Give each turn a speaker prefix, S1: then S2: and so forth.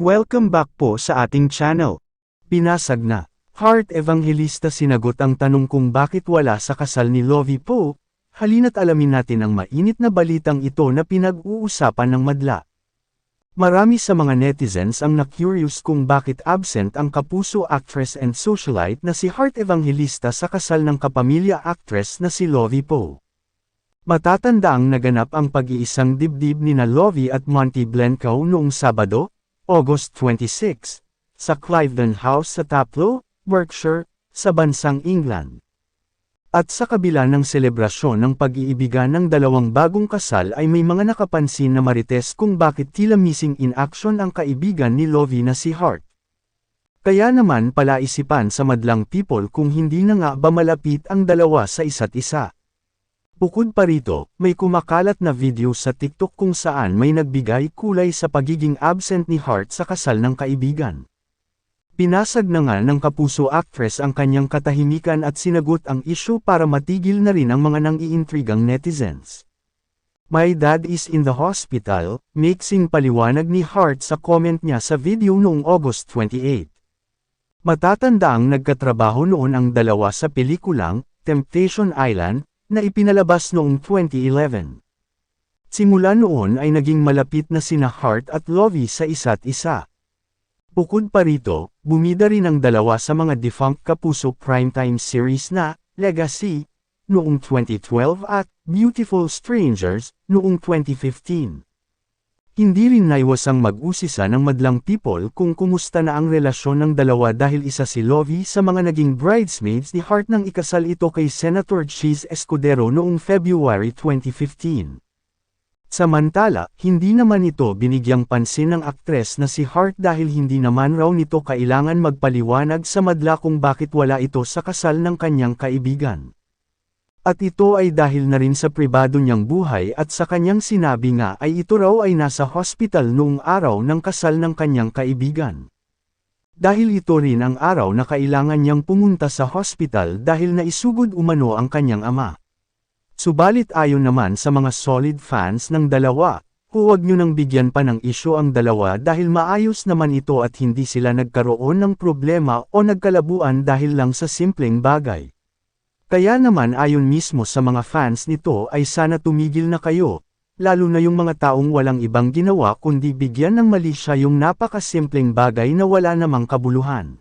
S1: Welcome back po sa ating channel. Pinasag na. Heart Evangelista sinagot ang tanong kung bakit wala sa kasal ni Lovie Poe. Halina't alamin natin ang mainit na balitang ito na pinag-uusapan ng madla. Marami sa mga netizens ang na-curious kung bakit absent ang kapuso actress and socialite na si Heart Evangelista sa kasal ng kapamilya actress na si Lovie Poe. Matatandaang naganap ang pag-iisang dibdib ni na Lovie at Monty Blencoe noong Sabado, August 26, sa Cliveden House sa Taplow, Berkshire, sa bansang England. At sa kabila ng selebrasyon ng pag-iibigan ng dalawang bagong kasal ay may mga nakapansin na marites kung bakit tila missing in action ang kaibigan ni Lovie na si Hart. Kaya naman palaisipan sa madlang people kung hindi na nga ba malapit ang dalawa sa isa't isa. Bukod pa rito, may kumakalat na video sa TikTok kung saan may nagbigay kulay sa pagiging absent ni Hart sa kasal ng kaibigan. Pinasag na nga ng kapuso actress ang kanyang katahimikan at sinagot ang issue para matigil na rin ang mga nang-iintrigang netizens. My dad is in the hospital, mixing paliwanag ni Hart sa comment niya sa video noong August 28. Matatandaang nagkatrabaho noon ang dalawa sa pelikulang, Temptation Island, na ipinalabas noong 2011. Simula noon ay naging malapit na sina Hart at Lovie sa isa't isa. Bukod pa rito, bumida rin ang dalawa sa mga defunct kapuso primetime series na Legacy noong 2012 at Beautiful Strangers noong 2015. Hindi rin naiwasang mag-usisa ng madlang people kung kumusta na ang relasyon ng dalawa dahil isa si Lovie sa mga naging bridesmaids ni Hart nang ikasal ito kay Senator Cheese Escudero noong February 2015. Samantala, hindi naman ito binigyang pansin ng aktres na si Hart dahil hindi naman raw nito kailangan magpaliwanag sa madla kung bakit wala ito sa kasal ng kanyang kaibigan. At ito ay dahil na rin sa pribado niyang buhay at sa kanyang sinabi nga ay ito raw ay nasa hospital noong araw ng kasal ng kanyang kaibigan. Dahil ito rin ang araw na kailangan niyang pumunta sa hospital dahil naisugod umano ang kanyang ama. Subalit ayon naman sa mga solid fans ng dalawa, huwag nyo nang bigyan pa ng isyo ang dalawa dahil maayos naman ito at hindi sila nagkaroon ng problema o nagkalabuan dahil lang sa simpleng bagay. Kaya naman ayon mismo sa mga fans nito ay sana tumigil na kayo, lalo na yung mga taong walang ibang ginawa kundi bigyan ng mali siya yung napakasimpleng bagay na wala namang kabuluhan.